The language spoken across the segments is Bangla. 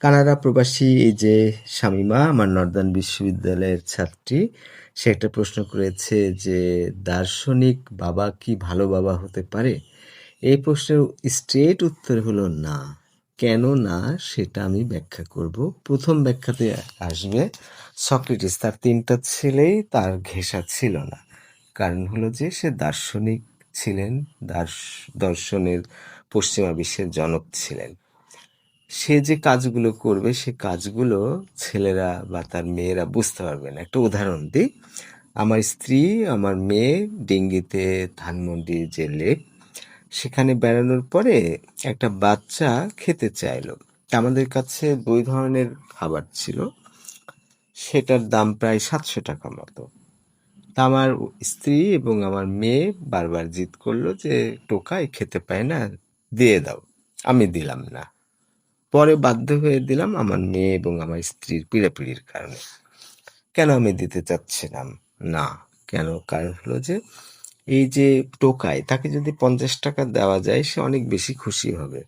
কানাডা প্রবাসী এই যে শামিমা, আমার নর্দার্ন বিশ্ববিদ্যালয়ের ছাত্রী, সে একটা প্রশ্ন করেছে যে, দার্শনিক বাবা কি ভালো বাবা হতে পারে? এই প্রশ্নের স্ট্রেট উত্তর হলো না। কেন না, সেটা আমি ব্যাখ্যা করব। প্রথম ব্যাখ্যাতে আসবে, সক্রেটিস, তার তিনটা ছেলেই তার ঘেঁষা ছিল না। কারণ হলো যে, সে দার্শনিক ছিলেন দর্শনের পশ্চিমা বিশ্বের জনক ছিলেন। সে যে কাজগুলো করবে, সে কাজগুলো ছেলেরা বা তার মেয়েরা বুঝতে পারবে না। একটা উদাহরণ দিই। আমার স্ত্রী, আমার মেয়ে ডেঙ্গিতে ধানমন্ডি যে লেক সেখানে বেড়ানোর পরে একটা বাচ্চা খেতে চাইলো। আমাদের কাছে দুই ধরনের খাবার ছিল। সেটার দাম প্রায় সাতশো টাকা মতো। তা আমার স্ত্রী এবং আমার মেয়ে বারবার জিদ করল যে টোকাই খেতে পায় না, দিয়ে দাও। আমি দিলাম না। পরে বাধ্য হয়ে দিলাম আমার মেয়ে এবং আমার স্ত্রীর পিড়াপিড়ির কারণে। কেন আমি দিতে চাচ্ছিলাম? না, কেন? কারণ হলো যে, এই যে টোকায় তাকে যদি পঞ্চাশ টাকা দেওয়া যায়, সে অনেক বেশি খুশি হবে।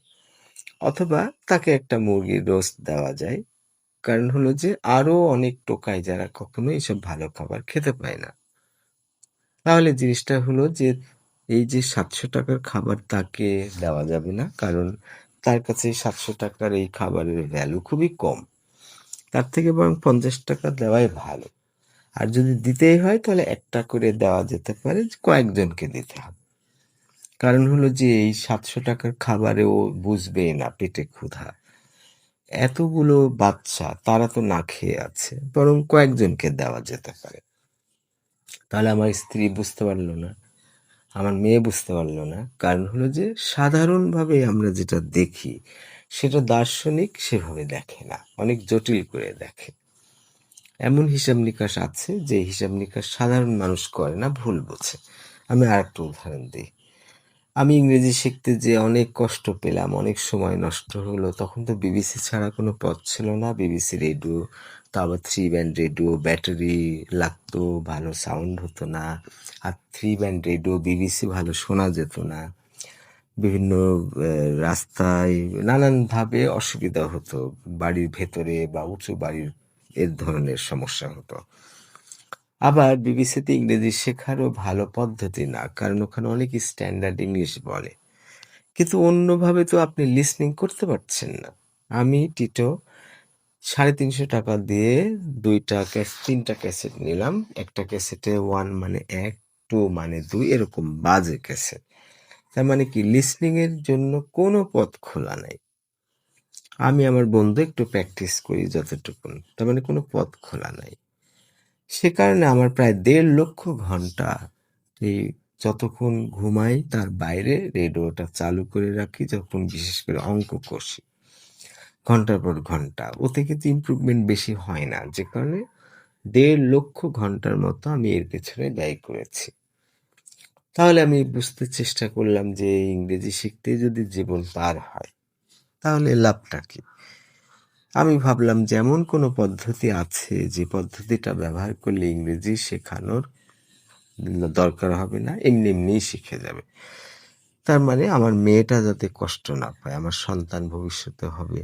অথবা তাকে একটা মুরগির রোস্ট দেওয়া যায়। কারণ হলো যে, আরও অনেক টোকায় যারা কখনো এইসব ভালো খাবার খেতে পায় না। তাহলে জিনিসটা হলো যে, এই যে সাতশো টাকার খাবার তাকে দেওয়া যাবে না। কারণ তার কাছে সাতশো টাকার এই খাবারের ভ্যালু খুবই কম। তার থেকে বরং পঞ্চাশ টাকা দেওয়াই ভালো। আর যদি দিতেই হয়, তাহলে একটা করে দেওয়া যেতে পারে কয়েকজনকে দিতে হবে। কারণ হলো যে, এই সাতশো টাকার খাবারে ও বুঝবেই না পেটে ক্ষুধা। এতগুলো বাচ্চা, তারা তো না খেয়ে আছে, বরং কয়েকজনকে দেওয়া যেতে পারে। তাহলে আমার স্ত্রী বুঝতে পারল না। আমার মেয়ে বুঝতে পারল না। কারণ হলো যে, সাধারণভাবে আমরা যেটা দেখি, সেটা দার্শনিক সেভাবে দেখে না। অনেক জটিল করে দেখে। এমন হিসাব নিকাশ আছে যে, হিসাব নিকাশ সাধারণ মানুষ করে না, ভুল বোঝে। আমি আর একটা উদাহরণ দিই। আমি ইংরেজি শিখতে যে অনেক কষ্ট পেলাম, অনেক সময় নষ্ট হলো, তখন তো বিবিসি ছাড়া কোনো পথ ছিল না। বিবিসি রেডিও তারপর থ্রি ব্যান্ড রেডিও ব্যাটারি লাগতো, ভালো সাউন্ড হতো না। আর থ্রি ব্যান্ড রেডিও বিবিসি ভালো শোনা যেত না। বিভিন্ন রাস্তায় নানানভাবে অসুবিধা হতো। বাড়ির ভেতরে বা উঁচু বাড়ির এর ধরনের সমস্যা হতো। আবার বিবিসিতে ইংরেজি শেখারও ভালো পদ্ধতি না, কারণ ওখানে অনেক স্ট্যান্ডার্ড ইংলিশ বলে। কিন্তু অন্যভাবে তো আপনি লিসনিং করতে পারছেন না। আমি, টিটো সাড়ে তিনশো টাকা দিয়ে দুইটা ক্যাস, তিনটা ক্যাসেট নিলাম। একটা ক্যাসেটে ওয়ান মানে এক, টু মানে দুই, এরকম বাজে ক্যাসেট। তার মানে কি লিসনিং এর জন্য কোনো পথ খোলা নাই। আমি আমার বন্ধু একটু প্র্যাকটিস করি যতটুকু তার মানে কোনো পথ খোলা নাই। সে কারণে আমার প্রায় দেড় লক্ষ ঘণ্টা এই যতক্ষণ ঘুমাই তার বাইরে রেডিওটা চালু করে রাখি যখন বিশেষ করে অঙ্ক কষি ঘণ্টার পর ঘণ্টা। ওতে কিন্তু ইম্প্রুভমেন্ট বেশি হয় না। যে কারণে দেড় লক্ষ ঘণ্টার মতো আমি এর পেছনে ব্যয় করেছি। তাহলে আমি বুঝতে চেষ্টা করলাম যে ইংরেজি শিখতে যদি জীবন পার হয়, তাহলে লাভটা কি? আমি ভাবলাম যেমন কোনো পদ্ধতি আছে, যে পদ্ধতিটা ব্যবহার করলে ইংরেজি শেখানোর দরকার হবে না, এমনি এমনিই শিখে যাবে। তার মানে আমার মেয়েটা যাতে কষ্ট না পায়, আমার সন্তান ভবিষ্যতে হবে,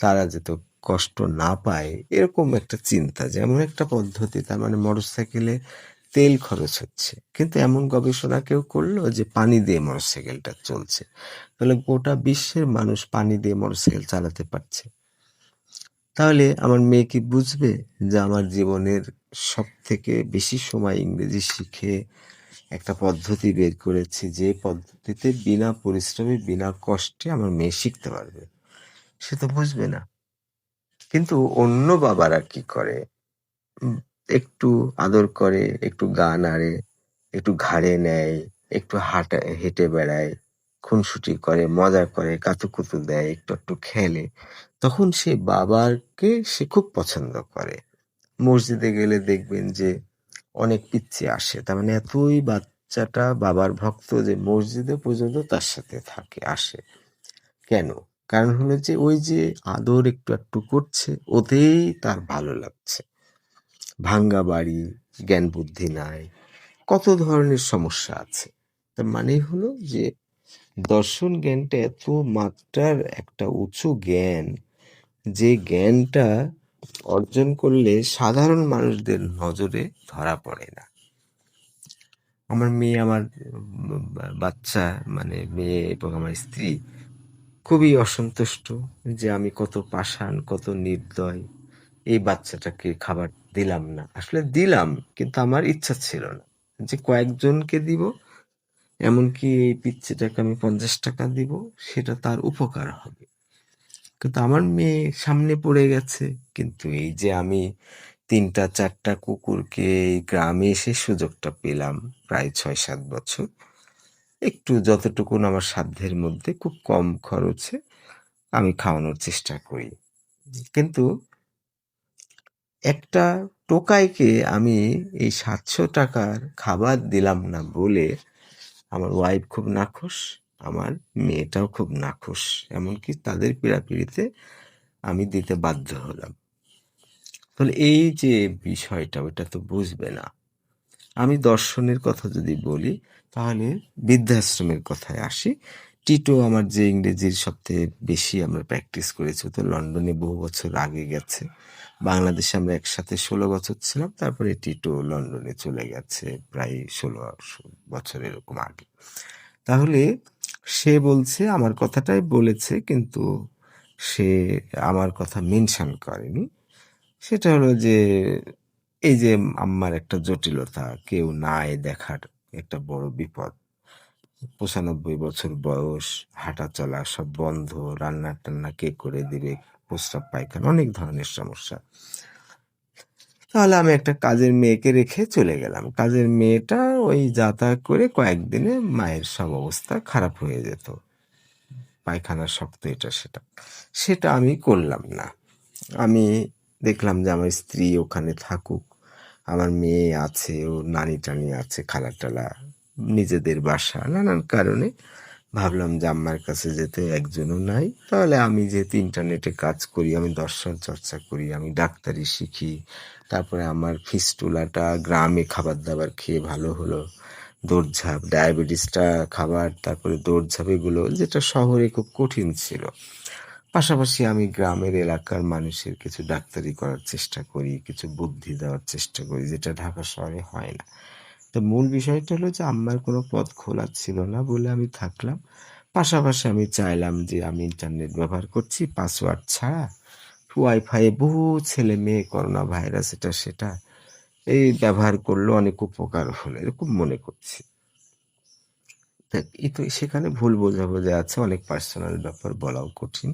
তারা যাতে কষ্ট না পায়, এরকম একটা চিন্তা যেমন একটা পদ্ধতি, তার মানে মোটর সাইকেলে তেল খরচ হচ্ছে। কিন্তু এমন গবেষণা কেউ করল যে পানি দিয়ে মোটরসাইকেলটা চলছে। তাহলে গোটা বিশ্বের মানুষ পানি দিয়ে মোটরসাইকেল চালাতে পারছে। তাহলে আমার মেয়ে কি বুঝবে যে আমার জীবনের সব থেকে বেশি সময় ইংরেজি শিখে একটা পদ্ধতি বের করেছি যে পদ্ধতিতে বিনা পরিশ্রমে, বিনা কষ্টে আমার মেয়ে শিখতে পারবে। সে তো বুঝবে না। কিন্তু অন্য বাবারা কি করে? একটু আদর করে, একটু গান আড়ে একটু ঘাড়ে নেয়, একটু হাঁটা, হেঁটে বেড়ায়, খুনসুটি করে, মজা করে, কাতুকুতু দেয়, একটু একটু খেলে। তখন সে বাবাকে সে খুব পছন্দ করে। মসজিদে গেলে দেখবেন যে অনেক পিচ্ছি আসে। তার মানে এতই বাচ্চাটা বাবার ভক্ত যে মসজিদে পর্যন্ত তার সাথে থাকে, আসে। কেন? কারণ হলো যে ওই যে আদর একটু একটু করছে, ওতেই তার ভালো লাগছে। ভাঙ্গা বাড়ি, জ্ঞান বুদ্ধি নাই, কত ধরনের সমস্যা আছে। তার মানে হলো যে দর্শন জ্ঞানটা এত মাত্রার একটা উঁচু জ্ঞান, যে জ্ঞানটা অর্জন করলে সাধারণ মানুষদের নজরে ধরা পড়ে না। আমার মেয়ে, আমার বাচ্চা মানে মেয়ে এবং আমার স্ত্রী খুবই অসন্তুষ্ট যে আমি কত পাষাণ, কত নির্দয়। এই বাচ্চাটাকে খাবার দিলাম না। আসলে দিলাম, কিন্তু আমার ইচ্ছা ছিল না যে কয়েকজনকে দিব। এমনকি এই পিচ্ছিটাকে আমি পঞ্চাশ টাকা দিব, সেটা তার উপকার হবে। কিন্তু আমার মেয়ে সামনে পড়ে গেছে। কিন্তু এই যে আমি তিনটা, চারটা কুকুরকে এই গ্রামে এসে সুযোগটা পেলাম প্রায় ছয় সাত বছর। একটু যতটুকুন আমার সাধ্যের মধ্যে খুব কম খরচে আমি খাওয়ানোর চেষ্টা করি। কিন্তু একটা টোকাইকে আমি এই সাতশো টাকার খাবার দিলাম না বলে আমার ওয়াইফ খুব নাখোশ। আমার মেয়েটাও খুব নাখুশ, এমনকি তাদের পীড়াপিড়িতে আমি দিতে বাধ্য হলাম। তাহলে এই যে বিষয়টা, ওটা তো বুঝবে না। আমি দর্শনের কথা যদি বলি, তাহলে বৃদ্ধাশ্রমের কথায় আসি। টিটো আমার যে ইংরেজির সবথেকে বেশি আমরা প্র্যাকটিস করেছি তো লন্ডনে বহু বছর আগে গেছে। বাংলাদেশে আমরা একসাথে ষোলো বছর ছিলাম, তারপরে টিটো লন্ডনে চলে গেছে প্রায় ষোলো বছর এরকম আগে। তাহলে সে বলছে, আমার কথাটাই বলেছে, কিন্তু সে আমার কথা মেনশন করেনি। সেটা হলো যে, এই যে আমার একটা জটিলতা, কেউ নাই দেখার একটা বড় বিপদ। পঁচানব্বই বছর বয়স, হাঁটা চলা সব বন্ধ রান্না টান্না কে করে দিবে প্রস্রাব পায়খানা অনেক ধরনের সমস্যা। তাহলে আমি একটা কাজের মেয়েকে রেখে চলে গেলাম। কাজের মেয়েটা ওই যাতায়াত করে কয়েকদিনে মায়ের সব অবস্থা খারাপ হয়ে যেত। পায়খানা শক্ত এটা সেটা। সেটা আমি করলাম না। আমি দেখলাম যে আমার স্ত্রী ওখানে থাকুক। আমার মেয়ে আছে ও নানি টানি আছে খালা টালা নিজেদের বাসা। নানান কারণে ভাবলাম যে আম্মার কাছে যেতে একজনও নাই। তাহলে আমি যেহেতু ইন্টারনেটে কাজ করি, আমি দর্শন চর্চা করি, আমি ডাক্তারি শিখি, তারপরে আমার ফিস্টুলাটা গ্রামে খাবার দাবার খেয়ে ভালো হলো। দৌড়ঝাঁপ, ডায়াবেটিসটা খাবার, তারপরে দৌড়ঝাঁপ এগুলো, যেটা শহরে খুব কঠিন ছিল। পাশাপাশি আমি গ্রামের এলাকার মানুষের কিছু ডাক্তারি করার চেষ্টা করি, কিছু বুদ্ধি দেওয়ার চেষ্টা করি, যেটা ঢাকা শহরে হয় না। তো মূল বিষয়টা হলো যে আমার কোনো পথ খোলা ছিল না বলে আমি থাকলাম। পাশাপাশি আমি চাইলাম যে আমি ইন্টারনেট ব্যবহার করছি পাসওয়ার্ড ছাড়া ওয়াইফাই বহু ছেলে মেয়ে করোনা ভাইরাস এটা সেটা এই ব্যবহার করলে, অনেক উপকার হলো এরকম মনে করছি। তো সেখানে ভুল বোঝাবুঝি আছে, অনেক পার্সোনাল ব্যাপার বলাও কঠিন।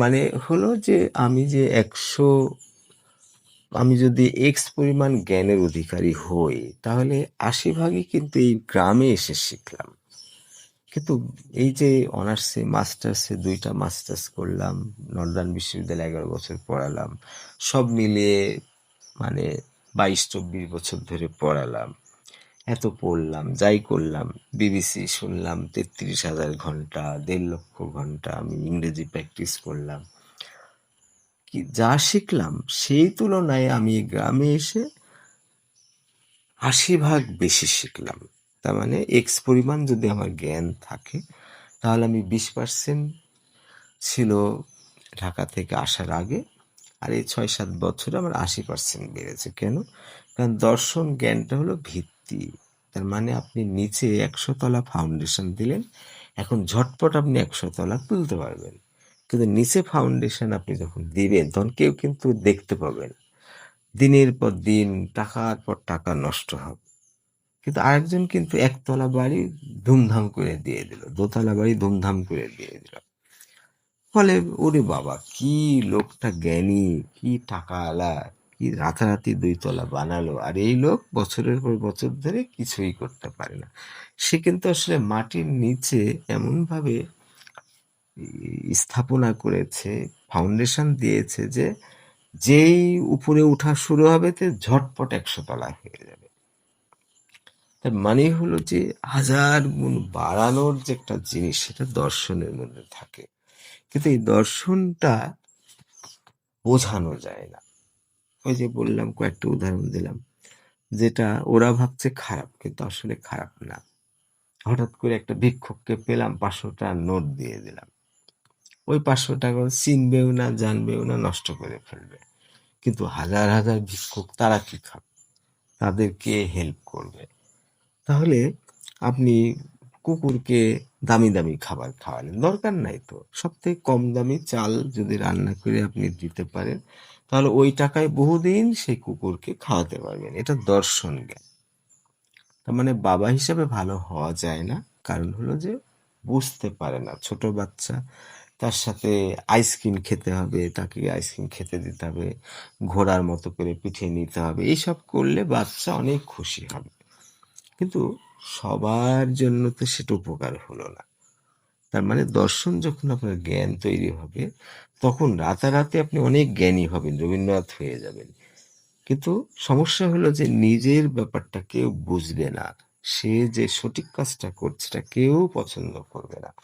মানে হলো যে আমি যে একশো আমি যদি এক্স পরিমাণ জ্ঞানের অধিকারী হই, তাহলে আশি ভাগই কিন্তু এই গ্রামে এসে শিখলাম। কিন্তু এই যে অনার্সে মাস্টার্সে দুইটা মাস্টার্স করলাম, নর্দার্ন বিশ্ববিদ্যালয়ে এগারো বছর পড়ালাম, সব মিলিয়ে মানে বাইশ, চব্বিশ বছর ধরে পড়ালাম। এত পড়লাম, যাই করলাম বিবিসি শুনলাম, তেত্রিশ হাজার ঘণ্টা, দেড় লক্ষ ঘণ্টা আমি ইংরেজি প্র্যাকটিস করলাম। কি যা শিখলাম সেই তুলনায় আমি গ্রামে এসে আশি ভাগ বেশি শিখলাম। তার মানে এক্স পরিমাণ যদি আমার জ্ঞান থাকে, তাহলে আমি বিশ পার্সেন্ট ছিল ঢাকা থেকে আসার আগে, আর এই ছয় সাত বছরে আমার আশি পার্সেন্ট বেড়েছে। কেন? কারণ দর্শন জ্ঞানটা হলো ভিত্তি। তার মানে আপনি নিচে একশো তলা ফাউন্ডেশন দিলেন, এখন ঝটপট আপনি একশো তলা তুলতে পারবেন। কিন্তু নিচে ফাউন্ডেশন আপনি যখন দিবেন, তখন কেউ কিন্তু দেখতে পাবেন দিনের পর দিন, টাকার পর টাকা নষ্ট হবে। কিন্তু আরেকজন কিন্তু একতলা বাড়ি ধুমধাম করে দিয়ে দিল, দোতলা বাড়ি ধুমধাম করে দিয়ে দিল। ফলে ওরে বাবা, কি লোকটা জ্ঞানী, কি টাকা আলা কি রাতারাতি দুই তলা বানালো। আর এই লোক বছরের পর বছর ধরে কিছুই করতে পারে না। সে কিন্তু আসলে মাটির নিচে এমনভাবে স্থাপনা করেছে ফাউন্ডেশন দিয়েছে যে যেই উপরে উঠা শুরু হবে তে ঝটপট একশো তলা হয়ে যাবে। তার মানে হলো যে হাজার গুণ বাড়ানোর যে একটা জিনিস সেটা দর্শনের মধ্যে থাকে। কিন্তু এই দর্শনটা বোঝানো যায় না। ওই যে বললাম, কয়েকটা উদাহরণ দিলাম, যেটা ওরা ভাবছে খারাপ, কিন্তু আসলে খারাপ না। হঠাৎ করে একটা ভিক্ষককে পেলাম, পাঁচশোটা নোট দিয়ে দিলাম। ওই পাঁচশো টাকা চিনবেও না, জানবেও না, নষ্ট করে ফেলবে। কিন্তু হাজার হাজার ভিক্ষুক তারা কি খাবে? তাদেরকে হেল্প করবে? তাহলে আপনি কুকুরকে দামি দামি খাবার খাওয়ালেন, দরকার নাই তো। সব থেকে কম দামি চাল যদি রান্না করে আপনি দিতে পারেন, তাহলে ওই টাকায় বহুদিন সেই কুকুরকে খাওয়াতে পারবেন। এটা দর্শন জ্ঞান। তার মানে বাবা হিসাবে ভালো হওয়া যায় না। কারণ হলো যে বুঝতে পারে না। ছোট বাচ্চা তার সাথে আইসক্রিম খেতে হবে, তাকে আইসক্রিম খেতে দিতে হবে, ঘোড়ার মতো করে পিঠে নিতে হবে, এইসব করলে বাচ্চা অনেক খুশি হবে। কিন্তু সবার জন্য তো সেটা উপকার হলো না। তার মানে দর্শন যখন আপনার জ্ঞান তৈরি হবে, তখন রাতারাতি আপনি অনেক জ্ঞানী হবেন, রবীন্দ্রনাথ হয়ে যাবেন। কিন্তু সমস্যা হলো যে নিজের ব্যাপারটা কেউ বুঝবে না। সে যে সঠিক কাজটা করছে এটা কেউ পছন্দ করবে না।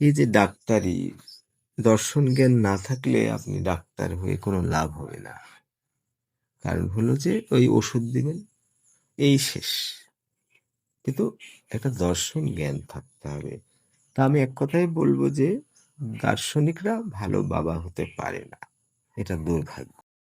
এই যে ডাক্তারি দর্শন জ্ঞান না থাকলে আপনি ডাক্তার হয়ে কোনো লাভ হবে না। কারণ হলো যে ওই ওষুধ দিবেন, এই শেষ। কিন্তু একটা দর্শন জ্ঞান থাকতে হবে। তা আমি এক কথাই বলব যে, দার্শনিকরা ভালো বাবা হতে পারে না। এটা দুর্ভাগ্য।